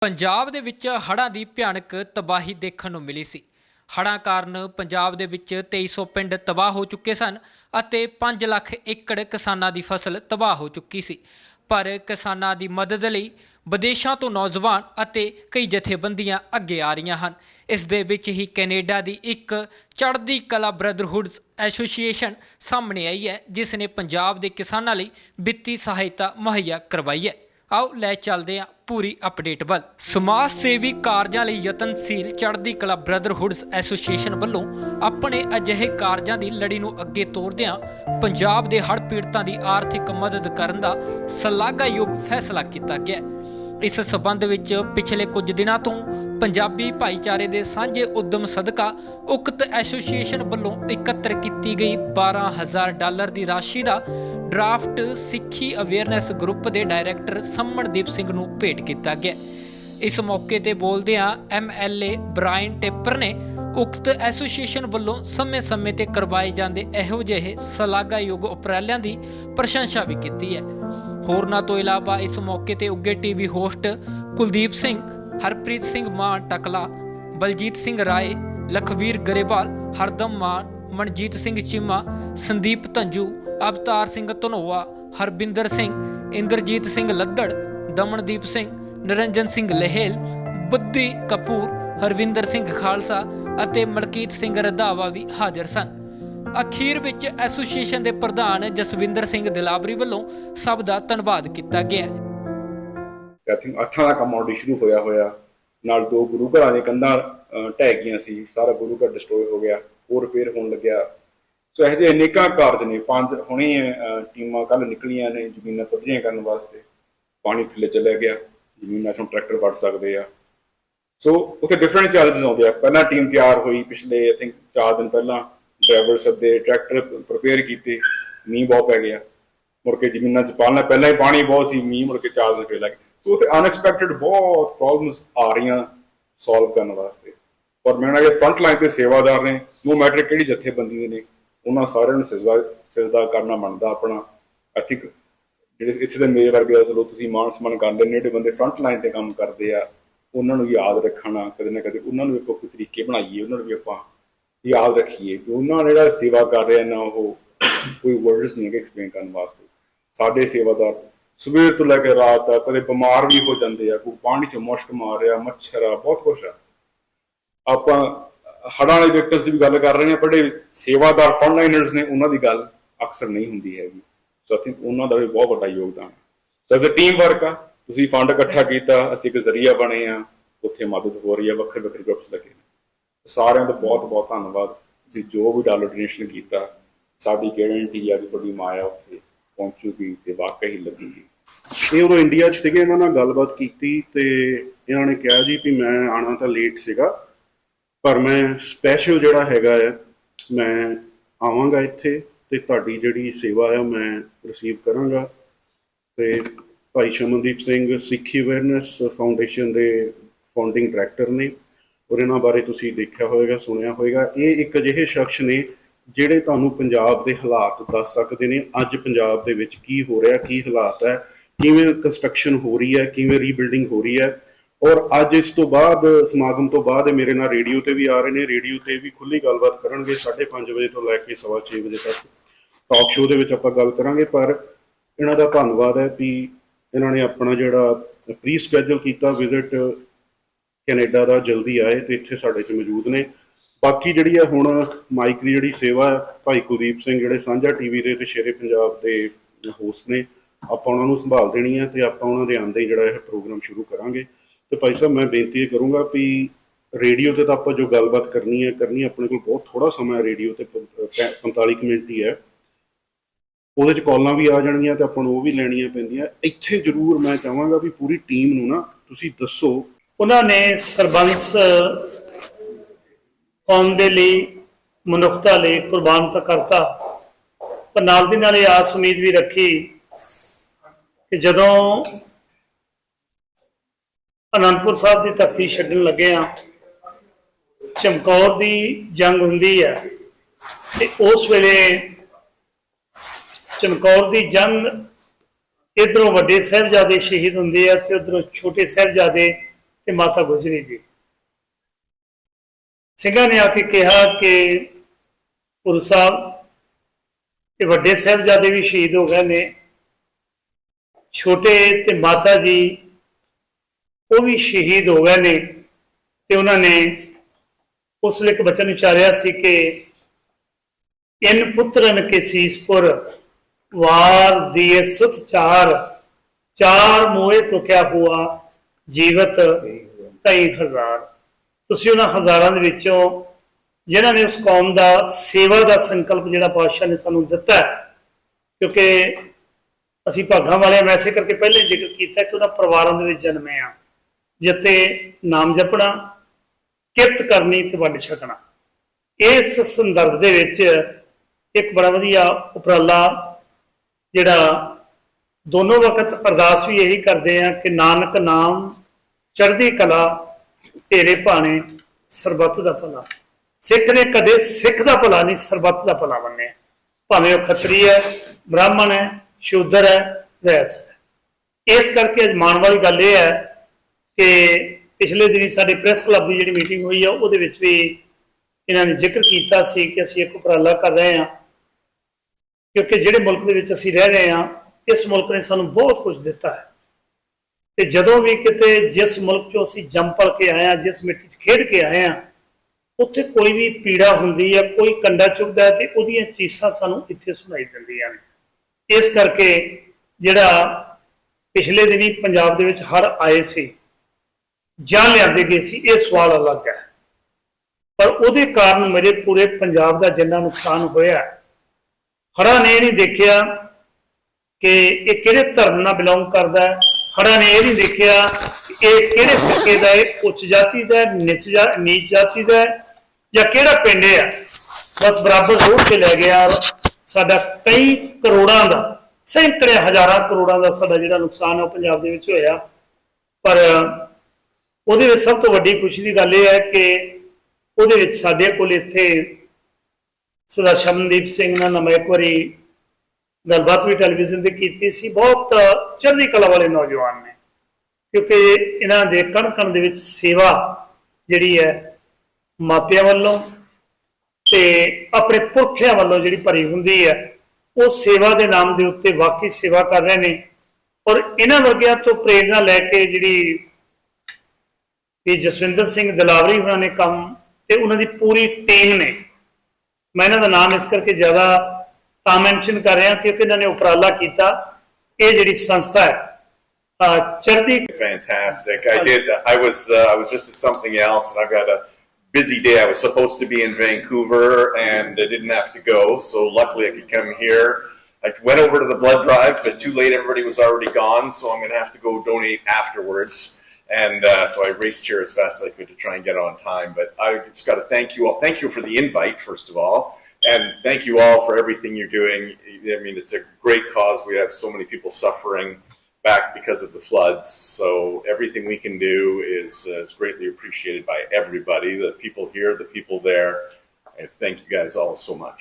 ਪੰਜਾਬ ਦੇ ਵਿੱਚ ਹੜ੍ਹਾਂ ਦੀ ਭਿਆਨਕ ਤਬਾਹੀ ਦੇਖਣ ਨੂੰ ਮਿਲੀ ਸੀ। ਹੜ੍ਹਾਂ ਕਾਰਨ ਪੰਜਾਬ ਦੇ ਵਿੱਚ 2300 ਪਿੰਡ ਤਬਾਹ ਹੋ ਚੁੱਕੇ ਸਨ ਅਤੇ 5 ਲੱਖ ਏਕੜ ਕਿਸਾਨਾਂ ਦੀ ਫਸਲ ਤਬਾਹ ਹੋ ਚੁੱਕੀ ਸੀ। ਪਰ ਕਿਸਾਨਾਂ ਦੀ ਮਦਦ ਲਈ ਵਿਦੇਸ਼ਾਂ ਤੋਂ ਨੌਜਵਾਨ ਅਤੇ ਕਈ ਜਥੇਬੰਦੀਆਂ ਅੱਗੇ ਆ ਰਹੀਆਂ ਹਨ। ਇਸ ਦੇ ਵਿੱਚ ਹੀ ਕੈਨੇਡਾ ਦੀ ਇੱਕ ਚੜ੍ਹਦੀ ਕਲਾ ਬ੍ਰਦਰਹੁੱਡਸ ਐਸੋਸੀਏਸ਼ਨ ਸਾਹਮਣੇ ਆਈ ਹੈ, ਜਿਸ ਨੇ ਪੰਜਾਬ ਦੇ ਕਿਸਾਨਾਂ ਲਈ ਵਿੱਤੀ ਸਹਾਇਤਾ ਮੁਹੱਈਆ ਕਰਵਾਈ ਹੈ। ਆਓ ਲੈ ਚੱਲਦੇ ਹਾਂ ਪੂਰੀ ਅਪਡੇਟ ਵੱਲ। ਸਮਾਜ ਸੇਵੀ ਕਾਰਜਾਂ ਲਈ ਯਤਨਸ਼ੀਲ ਚੜ੍ਹਦੀ ਕਲਾ ਬ੍ਰਦਰਹੁੱਡਸ ਐਸੋਸੀਏਸ਼ਨ ਵੱਲੋਂ ਆਪਣੇ ਅਜਿਹੇ ਕਾਰਜਾਂ ਦੀ ਲੜੀ ਨੂੰ ਅੱਗੇ ਤੋਰਦਿਆਂ ਪੰਜਾਬ ਦੇ ਹੜ੍ਹ ਪੀੜਤਾਂ ਦੀ ਆਰਥਿਕ ਮਦਦ ਕਰਨ ਦਾ ਸ਼ਲਾਘਾਯੋਗ ਫੈਸਲਾ ਕੀਤਾ ਗਿਆ ਇਸ ਸਬੰਧ ਵਿੱਚ ਪਿਛਲੇ ਕੁਝ ਦਿਨਾਂ ਤੋਂ ਪੰਜਾਬੀ ਭਾਈਚਾਰੇ ਦੇ ਸਾਂਝੇ ਉਦਮ ਸਦਕਾ ਉਕਤ ਐਸੋਸੀਏਸ਼ਨ ਵੱਲੋਂ ਇਕੱਤਰ ਕੀਤੀ ਗਈ 12000 ਡਾਲਰ ਦੀ ਰਾਸ਼ੀ ਦਾ ਡਰਾਫਟ ਸਿੱਖੀ ਅਵੇਅਰਨੈਸ ਗਰੁੱਪ ਦੇ ਡਾਇਰੈਕਟਰ ਸੰਮਣਦੀਪ ਸਿੰਘ ਨੂੰ ਭੇਟ ਕੀਤਾ ਗਿਆ। ਇਸ ਮੌਕੇ ਤੇ ਬੋਲਦਿਆਂ ਐਮਐਲਏ ਬ੍ਰਾਇਨ ਟੇਪਰ ਨੇ ਉਕਤ ਐਸੋਸੀਏਸ਼ਨ ਵੱਲੋਂ ਸਮੇਂ-ਸਮੇਂ ਤੇ ਕਰਵਾਏ ਜਾਂਦੇ ਇਹੋ ਜਿਹੇ ਸ਼ਲਾਘਾਯੋਗ ਉਪਰਾਲਿਆਂ ਦੀ ਪ੍ਰਸ਼ੰਸਾ ਵੀ ਕੀਤੀ ਹੈ। ਹੋਰਨਾਂ ਤੋਂ ਇਲਾਵਾ ਇਸ ਮੌਕੇ ਤੇ ਉੱਗੇ ਟੀਵੀ ਹੋਸਟ ਕੁਲਦੀਪ ਸਿੰਘ, ਹਰਪ੍ਰੀਤ ਸਿੰਘ ਮਾਨ ਟਕਲਾ, ਬਲਜੀਤ ਸਿੰਘ ਰਾਏ, ਲਖਵੀਰ ਗਰੇਵਾਲ, ਹਰਦਮ ਮਾਨ, ਮਨਜੀਤ ਸਿੰਘ ਚੀਮਾ, ਸੰਦੀਪ ਧੰਜੂ, ਅਵਤਾਰ ਸਿੰਘ ਧਨੋਆ, ਹਰਬਿੰਦਰ ਸਿੰਘ, ਇੰਦਰਜੀਤ ਸਿੰਘ ਲੱਦੜ, ਦਮਨਦੀਪ ਸਿੰਘ ਨਿਰੰਜਨ ਸਿੰਘ ਲਹਿਲ, ਬੁੱਧੀ ਕਪੂਰ, ਹਰਵਿੰਦਰ ਸਿੰਘ ਖਾਲਸਾ ਅਤੇ ਮਲਕੀਤ ਸਿੰਘ ਰੰਧਾਵਾ ਵੀ ਹਾਜ਼ਰ ਸਨ। ਅਖੀਰ ਵਿੱਚ ਐਸੋਸੀਏਸ਼ਨ ਦੇ ਪ੍ਰਧਾਨ ਜਸਵਿੰਦਰ ਸਿੰਘ ਦਿਲਾਵਰੀ ਵੱਲੋਂ ਸਭ ਦਾ ਧੰਨਵਾਦ ਕੀਤਾ ਗਿਆ ਆਈ ਥਿੰਕ ਅੱਠਾਂ ਦਾ ਕੰਮ ਆਲਰੇਡੀ ਸ਼ੁਰੂ ਹੋਇਆ ਹੋਇਆ। ਨਾਲ ਦੋ ਗੁਰੂ ਘਰਾਂ ਦੀਆਂ ਕੰਧਾਂ ਢਹਿ ਗਈਆਂ ਸੀ। ਸਾਰਾ ਗੁਰੂ ਘਰ ਡਿਸਟਰੋਏ ਹੋ ਗਿਆ, ਹੋਰ ਰਿਪੇਅਰ ਹੋਣ ਲੱਗਿਆ। ਸੋ ਇਹੋ ਜਿਹੇ ਅਨੇਕਾਂ ਕਾਰਜ ਨੇ। ਪੰਜ ਹੁਣੇ ਟੀਮਾਂ ਕੱਲ ਨਿਕਲੀਆਂ ਨੇ, ਜ਼ਮੀਨਾਂ ਪੱਧਰੀਆਂ ਕਰਨ ਵਾਸਤੇ। ਪਾਣੀ ਥੱਲੇ ਚਲੇ ਗਿਆ। ਜ਼ਮੀਨਾਂ ਚੋਂ ਟਰੈਕਟਰ ਵੱਢ ਸਕਦੇ ਆ। ਸੋ ਉੱਥੇ ਡਿਫਰੈਂਟ ਚੈਲੰਜਸ ਆਉਂਦੇ ਆ। ਪਹਿਲਾਂ ਟੀਮ ਤਿਆਰ ਹੋਈ ਪਿਛਲੇ ਆਈ ਥਿੰਕ 4 ਦਿਨ ਪਹਿਲਾਂ। ਡਰਾਈਵਰ ਸੱਦੇ ਟਰੈਕਟਰ ਪ੍ਰਪੇਅਰ ਕੀਤੇ ਮੀਂਹ ਬਹੁਤ ਪੈ ਗਿਆ। ਮੁੜ ਕੇ ਜ਼ਮੀਨਾਂ 'ਚ ਪਾਲਣਾ ਪਹਿਲਾਂ ਹੀ ਪਾਣੀ ਬਹੁਤ ਸੀ ਮੀਂਹ ਮੁੜ ਕੇ ਚਾਰ ਦਿਨ ਫੇਰ ਲੱਗ ਸੋ ਉੱਥੇ ਅਨਐਕਸਪੈਕਟਡ ਬਹੁਤ ਪ੍ਰੋਬਲਮਸ ਆ ਰਹੀਆਂ ਸੋਲਵ ਕਰਨ ਵਾਸਤੇ। ਪਰ ਮੈਂ ਨਾ ਇਹ ਫਰੰਟ ਲਾਈਨ ਤੇ ਸੇਵਾਦਾਰ ਨੇ ਨੋ ਮੈਟਰ ਕਿਹੜੀ ਜਥੇਬੰਦੀ ਦੇ ਨੇ ਉਹਨਾਂ ਸਾਰਿਆਂ ਨੂੰ ਸਿਜਦਾ ਸਿਜਦਾ ਕਰਨਾ ਬਣਦਾ ਆਪਣਾ। ਆਈ ਜਿਹੜੇ ਇੱਥੇ ਦੇ ਮੇਰੇ ਵਰਗੇ ਆ, ਚਲੋ ਤੁਸੀਂ ਮਾਨ ਸਨਮਾਨ ਕਰਦੇ ਨੇ ਜਿਹੜੇ ਬੰਦੇ ਫਰੰਟ ਲਾਈਨ ਤੇ ਕੰਮ ਕਰਦੇ ਆ ਉਹਨਾਂ ਨੂੰ ਯਾਦ ਰੱਖਣਾ ਕਦੇ ਨਾ ਕਦੇ ਉਹਨਾਂ ਨੂੰ ਵੀ ਕੋਈ ਤਰੀਕੇ ਬਣਾਈਏ ਉਹਨਾਂ ਨੂੰ ਵੀ ਆਪਾਂ ਯਾਦ ਰੱਖੀਏ ਕਿ ਉਹਨਾਂ ਨੇ ਜਿਹੜਾ ਸੇਵਾ ਕਰ ਰਿਹਾ ਨਾ ਉਹ ਕੋਈ ਵਰਡਸ ਨਹੀਂ ਹੈਗੇ ਐਕਸਪਲੇਨ ਕਰਨ ਵਾਸਤੇ। ਸਾਡੇ ਸੇਵਾਦਾਰ ਸਵੇਰ ਤੋਂ ਲੈ ਕੇ ਰਾਤ ਤੱਕ ਕਦੇ ਬਿਮਾਰ ਵੀ ਹੋ ਜਾਂਦੇ ਆ, ਕੋਈ ਪਾਣੀ ਚ ਮੁਸ਼ਕ ਮਾਰ ਰਿਹਾ, ਮੱਛਰ ਆ, ਬਹੁਤ ਕੁਛ ਆ। ਆਪਾਂ ਹੜ੍ਹਾਂ ਵਾਲੇ ਵਿਕਟਰਸ ਦੀ ਵੀ ਗੱਲ ਕਰ ਰਹੇ ਹਾਂ ਪਰ ਜਿਹੜੇ ਸੇਵਾਦਾਰ ਫਰੰਟਲਾਈਨਰਸ ਨੇ ਉਹਨਾਂ ਦੀ ਗੱਲ ਅਕਸਰ ਨਹੀਂ ਹੁੰਦੀ ਹੈਗੀ। ਸੋ ਆਈ ਥਿੰਕ ਉਹਨਾਂ ਦਾ ਵੀ ਬਹੁਤ ਵੱਡਾ ਯੋਗਦਾਨ ਹੈ so as a team work ਆ, ਤੁਸੀਂ ਫੰਡ ਇਕੱਠਾ ਕੀਤਾ, ਅਸੀਂ ਇੱਕ ਜ਼ਰੀਆ ਬਣੇ ਆ, ਉੱਥੇ ਮਦਦ ਹੋ ਰਹੀ ਹੈ ਵੱਖਰੇ ਵੱਖਰੇ ਗਰੁੱਪਸ ਲੱਗੇ ਨੇ। ਸਾਰਿਆਂ ਦਾ ਬਹੁਤ ਬਹੁਤ ਧੰਨਵਾਦ। ਤੁਸੀਂ ਜੋ ਵੀ ਡਾਲਰ ਡੋਨੇਸ਼ਨ ਕੀਤਾ, ਸਾਡੀ ਗਾਰੰਟੀ ਆ ਕਿ ਤੁਹਾਡੀ ਮਾਇਆ ਉੱਥੇ ਪਹੁੰਚੂਗੀ ਤੇ ਵਾਕਈ ਲੱਗੂਗੀ। ਇਹ ਉਦੋਂ ਇੰਡੀਆ 'ਚ ਸੀਗੇ, ਇਹਨਾਂ ਨਾਲ ਗੱਲਬਾਤ ਕੀਤੀ ਤੇ ਇਹਨਾਂ ਨੇ ਕਿਹਾ ਜੀ ਵੀ ਮੈਂ ਆਣਾ ਤਾਂ ਲੇਟ ਸੀਗਾ, ਪਰ ਮੈਂ ਸਪੈਸ਼ਲ ਜਿਹੜਾ ਹੈਗਾ ਹੈ ਮੈਂ ਆਵਾਂਗਾ ਇੱਥੇ ਤੇ ਤੁਹਾਡੀ ਜਿਹੜੀ ਸੇਵਾ ਹੈ ਮੈਂ ਰਿਸੀਵ ਕਰਾਂਗਾ। ਤੇ ਭਾਈ ਸ਼ਮਨਦੀਪ ਸਿੰਘ ਸਿੱਖੀ ਅਵੇਅਰਨੈਸ ਫਾਊਂਡੇਸ਼ਨ ਦੇ ਫਾਊਂਡਿੰਗ ਡਾਇਰੈਕਟਰ ਨੇ। ਔਰ ਇਹਨਾਂ ਬਾਰੇ ਤੁਸੀਂ ਦੇਖਿਆ ਹੋਵੇਗਾ, ਸੁਣਿਆ ਹੋਵੇਗਾ। ਇਹ ਇੱਕ ਅਜਿਹੇ ਸ਼ਖਸ ਨੇ ਜਿਹੜੇ ਤੁਹਾਨੂੰ ਪੰਜਾਬ ਦੇ ਹਾਲਾਤ ਦੱਸ ਸਕਦੇ ਨੇ। ਅੱਜ ਪੰਜਾਬ ਦੇ ਵਿੱਚ ਕੀ ਹੋ ਰਿਹਾ, ਕੀ ਹਾਲਾਤ ਹੈ, ਕਿਵੇਂ ਕੰਸਟਰਕਸ਼ਨ ਹੋ ਰਹੀ ਹੈ, ਕਿਵੇਂ ਰੀਬਿਲਡਿੰਗ ਹੋ ਰਹੀ ਹੈ। ਔਰ ਅੱਜ ਇਸ ਤੋਂ ਬਾਅਦ, ਸਮਾਗਮ ਤੋਂ ਬਾਅਦ ਇਹ ਮੇਰੇ ਨਾਲ ਰੇਡੀਓ ਤੇ ਵੀ ਆ ਰਹੇ ਨੇ। ਰੇਡੀਓ ਤੇ ਵੀ ਖੁੱਲੀ ਗੱਲਬਾਤ ਕਰਨਗੇ 5:30 ਵਜੇ ਤੋਂ ਲੈ ਕੇ 6:30 ਵਜੇ ਤੱਕ। ਟਾਕ ਸ਼ੋਅ ਦੇ ਵਿੱਚ ਆਪਾਂ ਗੱਲ ਕਰਾਂਗੇ, ਪਰ ਇਹਨਾਂ ਦਾ ਧੰਨਵਾਦ ਹੈ ਵੀ ਇਹਨਾਂ ਨੇ ਆਪਣਾ ਜਿਹੜਾ ਪ੍ਰੀ ਸਕੇਜੂਲ ਕੀਤਾ ਵਿਜ਼ਿਟ ਕੈਨੇਡਾ ਦਾ ਜਲਦੀ ਆਏ ਤੇ ਇੱਥੇ ਸਾਡੇ 'ਚ ਮੌਜੂਦ ਨੇ। ਬਾਕੀ ਜਿਹੜੀ ਆ ਹੁਣ ਮਾਈਕ ਦੀ ਜਿਹੜੀ ਸੇਵਾ ਹੈ ਭਾਈ ਕੁਲਦੀਪ ਸਿੰਘ ਜਿਹੜੇ ਸਾਂਝਾ ਟੀਵੀ ਦੇ ਤੇ ਸ਼ੇਰੇ ਪੰਜਾਬ ਦੇ ਹੋਸਟ ਨੇ, ਆਪਾਂ ਉਹਨਾਂ ਨੂੰ ਸੰਭਾਲ ਦੇਣੀ ਹੈ ਤੇ ਆਪਾਂ ਉਹਨਾਂ ਦੇ ਆਂਦੇ ਹੀ ਜਿਹੜਾ ਇਹ ਪ੍ਰੋਗਰਾਮ ਸ਼ੁਰੂ ਕਰਾਂਗੇ। ਤੇ ਭਾਈ ਸਾਹਿਬ, ਮੈਂ ਬੇਨਤੀ ਇਹ ਕਰੂੰਗਾ ਵੀ ਰੇਡੀਓ ਤੇ ਤਾਂ ਆਪਾਂ ਜੋ ਗੱਲਬਾਤ ਕਰਨੀ ਹੈ ਕਰਨੀ ਆਪਣੇ ਕੋਲ ਬਹੁਤ ਥੋੜਾ ਸਮਾਂ ਹੈ ਰੇਡੀਓ ਤੇ ਪ- 45 ਕੁ ਮਿੰਟ ਹੀ ਹੈ। ਉਹਦੇ ਚ ਕਾਲਾਂ ਵੀ ਆ ਜਾਣਗੀਆਂ ਤੇ ਆਪਾਂ ਨੂੰ ਉਹ ਵੀ ਲੈਣੀਆਂ ਪੈਂਦੀਆਂ। ਇੱਥੇ ਜ਼ਰੂਰ ਮੈਂ ਚਾਹਾਂਗਾ ਵੀ ਪੂਰੀ ਟੀਮ ਨੂੰ ਨਾ ਤੁਸੀਂ ਦੱਸੋ ਉਹਨਾਂ ਨੇ ਸਰਬੰਸ, ਕੌਮ ਦੇ ਲਈ, ਮਨੁੱਖਤਾ ਲਈ ਕੁਰਬਾਨ ਤਾਂ ਕਰਤਾ। ਪਰ ਨਾਲ ਦੀ ਨਾਲ ਇਹ ਆਸ ਉਮੀਦ ਵੀ ਰੱਖੀ ਕਿ ਜਦੋਂ ਅਨੰਦਪੁਰ ਸਾਹਿਬ ਦੀ ਧਰਤੀ ਛੱਡਣ ਲੱਗੇ ਆ ਚਮਕੌਰ ਦੀ ਜੰਗ ਹੁੰਦੀ ਹੈ ਤੇ ਉਸ ਵੇਲੇ ਚਮਕੌਰ ਦੀ ਜੰਗ ਇਧਰੋਂ ਵੱਡੇ ਸਾਹਿਬਜ਼ਾਦੇ ਸ਼ਹੀਦ ਹੁੰਦੇ ਆ ਤੇ ਉਧਰੋਂ ਛੋਟੇ ਸਾਹਿਬਜ਼ਾਦੇ ਤੇ ਮਾਤਾ ਗੁਜਰੀ ਜੀ। ਸਿੰਘਾਂ ਨੇ ਆ ਕੇ ਕਿਹਾ ਕਿ ਗੁਰੂ ਸਾਹਿਬ, ਇਹ ਵੱਡੇ ਸਾਹਿਬਜ਼ਾਦੇ ਵੀ ਸ਼ਹੀਦ ਹੋ ਗਏ ਨੇ। ਛੋਟੇ ਤੇ ਮਾਤਾ ਜੀ ਉਹ ਵੀ ਸ਼ਹੀਦ ਹੋ ਗਏ ਨੇ ਤੇ ਉਹਨਾਂ ਨੇ ਉਸ ਵੇਲੇ ਇੱਕ ਬਚਨ ਉਚਾਰਿਆ ਸੀ ਕਿ ਇਨ ਪੁੱਤਰਨ ਕੇ ਸੀਸਪੁਰ, ਵਾਰ ਦੀਏ ਸੁਤ ਚਾਰ ਚਾਰ ਮੋਏ ਤੋਂ ਕਿਆ ਹੁਆ ਜੀਵਤ ਕਈ ਹਜ਼ਾਰ। ਤੁਸੀਂ ਉਹਨਾਂ ਹਜ਼ਾਰਾਂ ਦੇ ਵਿੱਚੋਂ ਜਿਨ੍ਹਾਂ ਨੇ ਉਸ ਕੌਮ ਦਾ ਸੇਵਾ ਦਾ ਸੰਕਲਪ ਜਿਹੜਾ ਬਾਦਸ਼ਾਹ ਨੇ ਸਾਨੂੰ ਦਿੱਤਾ ਕਿਉਂਕਿ ਅਸੀਂ ਭਾਗਾਂ ਵਾਲੇ ਵੈਸੇ ਕਰਕੇ ਪਹਿਲੇ ਜ਼ਿਕਰ ਕੀਤਾ ਕਿ ਉਹਨਾਂ ਪਰਿਵਾਰਾਂ ਦੇ ਵਿੱਚ ਜਨਮੇ ਆ ਜਿੱਤੇ ਨਾਮ ਜਪਣਾ ਕਿਰਤ ਕਰਨੀ ਤੇ ਵੰਡ ਛਕਣਾ। ਇਸ ਸੰਦਰਭ ਦੇ ਵਿੱਚ ਇੱਕ ਬੜਾ ਵਧੀਆ ਉਪਰਾਲਾ ਜਿਹੜਾ ਦੋਨੋਂ ਵਕਤ ਅਰਦਾਸ ਵੀ ਇਹੀ ਕਰਦੇ ਆ ਕਿ ਨਾਨਕ ਨਾਮ ਚੜ੍ਹਦੀ ਕਲਾ ਤੇਰੇ ਭਾਣੇ ਸਰਬੱਤ ਦਾ ਭਲਾ। ਸਿੱਖ ਨੇ ਕਦੇ ਸਿੱਖ ਦਾ ਭਲਾ ਨਹੀਂ, ਸਰਬੱਤ ਦਾ ਭਲਾ ਮੰਨਿਆ। ਭਾਵੇਂ ਉਹ ਖੱਤਰੀ ਹੈ, ਬ੍ਰਾਹਮਣ ਹੈ, ਸ਼ੂਦਰ ਹੈ, ਵੈਸ ਹੈ। ਇਸ ਕਰਕੇ ਅੱਜ ਮਾਣ ਵਾਲੀ ਗੱਲ ਇਹ ਹੈ ਕਿ ਪਿਛਲੇ ਦਿਨੀ ਸਾਡੇ ਪ੍ਰੈਸ ਕਲੱਬ ਦੀ ਜਿਹੜੀ ਮੀਟਿੰਗ ਹੋਈ ਆ, ਉਹਦੇ ਵਿੱਚ ਵੀ ਇਹਨਾਂ ਨੇ ਜ਼ਿਕਰ ਕੀਤਾ ਸੀ ਕਿ ਅਸੀਂ ਇੱਕ ਉਪਰਾਲਾ ਕਰ ਰਹੇ ਹਾਂ। ਕਿਉਂਕਿ ਜਿਹੜੇ ਮੁਲਕ ਦੇ ਵਿੱਚ ਅਸੀਂ ਰਹਿ ਰਹੇ ਹਾਂ ਇਸ ਮੁਲਕ ਨੇ ਸਾਨੂੰ ਬਹੁਤ ਕੁਝ ਦਿੱਤਾ ਹੈ। ਤੇ ਜਦੋਂ ਵੀ ਕਿਤੇ ਜਿਸ ਮੁਲਕ ਚੋਂ ਅਸੀਂ ਜੰਪਲ ਕੇ ਆਏ ਹਾਂ, ਜਿਸ ਮਿੱਟੀ 'ਚ ਖੇਡ ਕੇ ਆਏ ਹਾਂ, ਉੱਥੇ ਕੋਈ ਵੀ ਪੀੜਾ ਹੁੰਦੀ ਹੈ, ਕੋਈ ਕੰਡਾ ਚੁਭਦਾ ਹੈ ਤੇ ਉਹਦੀਆਂ ਚੀਸਾਂ ਸਾਨੂੰ ਇੱਥੇ ਸੁਣਾਈ ਦਿੰਦੀਆਂ ਨੇ। ਇਸ ਕਰਕੇ ਜਿਹੜਾ ਪਿਛਲੇ ਦਿਨੀ ਪੰਜਾਬ ਦੇ ਵਿੱਚ ਹੜ ਆਏ ਸੀ ਜਾਂ ਲਿਆਂਦੇ ਗਏ ਸੀ, ਇਹ ਸਵਾਲ ਅਲੱਗ ਹੈ। ਪਰ ਉਹਦੇ ਕਾਰਨ ਮੇਰੇ ਪੂਰੇ ਪੰਜਾਬ ਦਾ ਜਿੰਨਾ ਨੁਕਸਾਨ ਹੋਇਆ ਹੜਾ ਨੇ ਇਹ ਨਹੀਂ ਦੇਖਿਆ ਕਿ ਇਹ ਕਿਹੜੇ ਧਰਮ ਨਾਲ ਬਿਲੋਂਗ ਕਰਦਾ ਹੈ? ਹੜਾ ਨੇ ਇਹ ਨਹੀਂ ਦੇਖਿਆ ਇਹ ਕਿਹੜੇ ਫਿਰਕੇ ਦਾ ਹੈ? ਉੱਚ ਜਾਤੀ ਦਾ ਹੈ, ਨੀਚ ਜਾਤੀ ਦਾ ਜਾਂ ਕਿਹੜਾ ਪਿੰਡ ਹੈ? ਬਸ ਬਰਾਬਰ ਰੋੜ ਕੇ ਲੈ ਗਿਆ ਸਾਡਾ ਕਈ ਕਰੋੜਾਂ ਦਾ ਸੈਂਕੜੇ ਹਜ਼ਾਰਾਂ ਕਰੋੜਾਂ ਦਾ ਸਾਡਾ ਜਿਹੜਾ ਨੁਕਸਾਨ ਹੈ ਉਹ ਪੰਜਾਬ ਦੇ ਵਿੱਚ ਹੋਇਆ। ਪਰ ਉਹਦੇ ਵਿੱਚ ਸਭ ਤੋਂ ਵੱਡੀ ਖੁਸ਼ੀ ਦੀ ਗੱਲ ਇਹ ਹੈ ਕਿ ਉਹਦੇ ਵਿੱਚ ਸਾਡੇ ਕੋਲ ਇੱਥੇ ਸਰਦਾਰ ਸ਼ਮਨਦੀਪ ਸਿੰਘ ਨਾਲ ਮੈਂ ਇੱਕ ਵਾਰੀ ਗੱਲਬਾਤ ਵੀ ਟੈਲੀਵਿਜ਼ਨ ਤੇ ਕੀਤੀ ਸੀ, ਬਹੁਤ ਚੜ੍ਹਦੀ ਕਲਾ ਵਾਲੇ ਨੌਜਵਾਨ ਨੇ। ਕਿਉਂਕਿ ਇਹਨਾਂ ਦੇ ਕਣ ਕਣ ਦੇ ਵਿੱਚ ਸੇਵਾ ਜਿਹੜੀ ਹੈ, ਮਾਪਿਆਂ ਵੱਲੋਂ ਤੇ ਆਪਣੇ ਪੁਰਖਿਆਂ ਵੱਲੋਂ ਜਿਹੜੀ ਭਰੀ ਹੁੰਦੀ ਹੈ, ਉਹ ਸੇਵਾ ਦੇ ਨਾਮ ਦੇ ਉੱਤੇ ਵਾਕਈ ਸੇਵਾ ਕਰ ਰਹੇ ਨੇ। ਔਰ ਇਹਨਾਂ ਵਰਗਿਆਂ ਤੋਂ ਪ੍ਰੇਰਣਾ ਲੈ ਕੇ ਜਿਹੜੀ ਵੀ ਜਸਵਿੰਦਰ ਸਿੰਘ ਦਲਾਵਰੀ ਉਹਨਾਂ ਨੇ ਕੰਮ ਤੇ ਉਹਨਾਂ ਦੀ ਪੂਰੀ ਟੀਮ ਨੇ। ਮੈਂ ਇਹਨਾਂ ਦਾ ਨਾਮ ਇਸ ਕਰਕੇ ਜ਼ਿਆਦਾ ਤਾਂ ਮੈਂਸ਼ਨ ਕਰ ਰਿਹਾ ਕਿਉਂਕਿ ਇਹਨਾਂ ਨੇ ਉਪਰਾਲਾ ਕੀਤਾ ਇਹ ਜਿਹੜੀ ਸੰਸਥਾ ਹੈ ਅਹ ਚੜ੍ਹਦੀ fantastic. I did. I was. Uh, I was just at something else, and I got a busy day. I was supposed to be in Vancouver, and I didn't have to go. So luckily, I could come here. I went over to the blood drive, but too late. Everybody was already gone, so I'm going to have to go donate afterwards. And uh, so I raced here as fast as I could to try and get on time. But I just got to thank you all. Thank you for the invite, first of all. And thank you all for everything you're doing. I mean, it's a great cause. We have so many people suffering back because of the floods. So everything we can do is, is greatly appreciated by everybody, the people here, the people there. I thank you guys all so much.